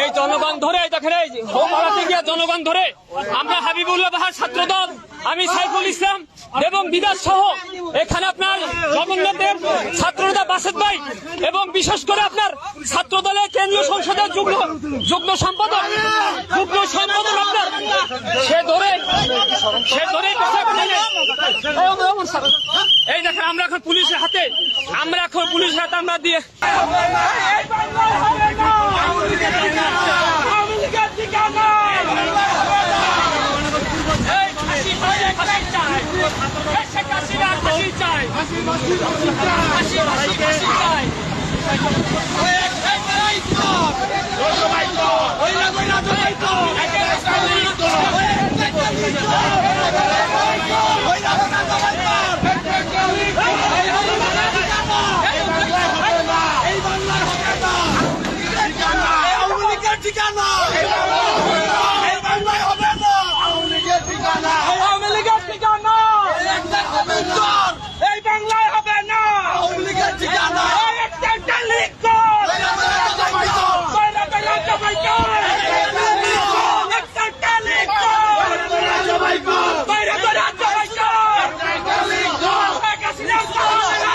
এই জনগণ ধরে দেখেন এই গিয়া জনগণ ধরে আমরা হাবিবুল্লাহ বাহার ছাত্র দল আমি সাইফুল ইসলাম এবং বিদাস সহ এখানে আপনার জগন্নাথের ছাত্রনেতা বাসেদ ভাই এবং বিশেষ করে আপনার ছাত্র দলের কেন্দ্রীয় সংসদের যুগ্ম যুগ্ম সম্পাদক যুগ্ম সম্পাদক আপনার। সে ধরে সে ধরে এই দেখেন, আমরা এখন পুলিশের হাতে, আমরা এখন পুলিশের হাতে আমরা দিয়ে এই ফাঁসি চাই, ফাঁসি চাই। এই শেখ হাসিনা ফাঁসি চাই। ফাঁসি, ফাঁসি, ফাঁসি চাই। আওয়ামী লীগের ঠিকানা এই বাংলায় হবে না আওয়ামী লীগের ঠিকানা আওয়ামী লীগের ঠিকানা একটা হবে চোর এই বাংলায় হবে না আওয়ামী লীগের ঠিকানা এই একটা একটা লিগ কর। বাইরে বাইরে জবাই কর। একটা একটা লিগ কর। বাইরে বাইরে জবাই কর। শেখ হাসিনা চলে না।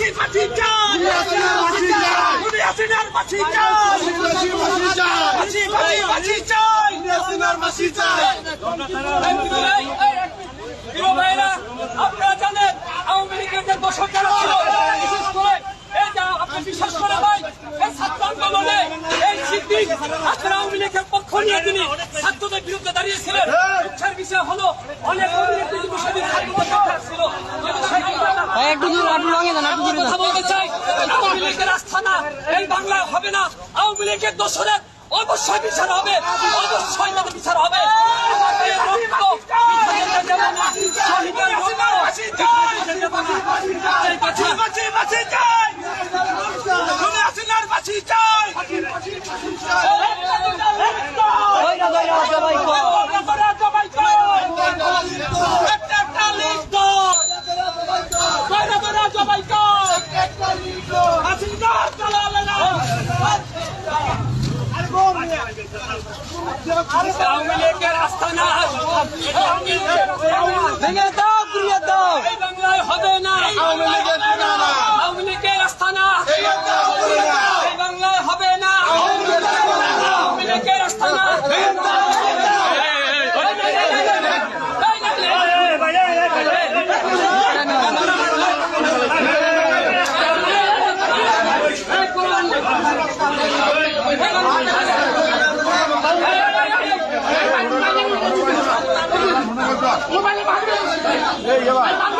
ফাঁসি, ফাঁসি, ফাঁসি চাই। হাসিনার ফাঁসি চাই। ফাঁসি, ফাঁসি, ফাঁসি চাই। এই, এই, প্রিয় আপনারা জানেন আওয়ামী লীগের যে দোষর ছিল, বিশেষ করে এই আপনি বিশ্বাস করে ভাই এই ছাত্র আন্দোলনে এই সিদ্দিক আপনার আওয়ামী লীগের পক্ষ নিয়ে তিনি ছাত্রদের বিরুদ্ধে দাঁড়িয়েছিলেন দুঃখের বিষয় হলো আস্থানা এই বাংলা হবে না আওয়ামী লীগের দোষরের অবশ্যই বিচার হবে, অবশ্যই তাদের বিচার হবে না। আওয়ামী লীগের আস্থানা আওয়ামী লীগের ভেঙে দাও ঘুরিয়ে দাও। এই বাংলায় হবে না। আওয়ামী লীগের আওয়ামী লীগের আস্থানা এই বাংলায় হবে না। এই বাংলায় হবে না আওয়ামী লীগের আস্থানা এই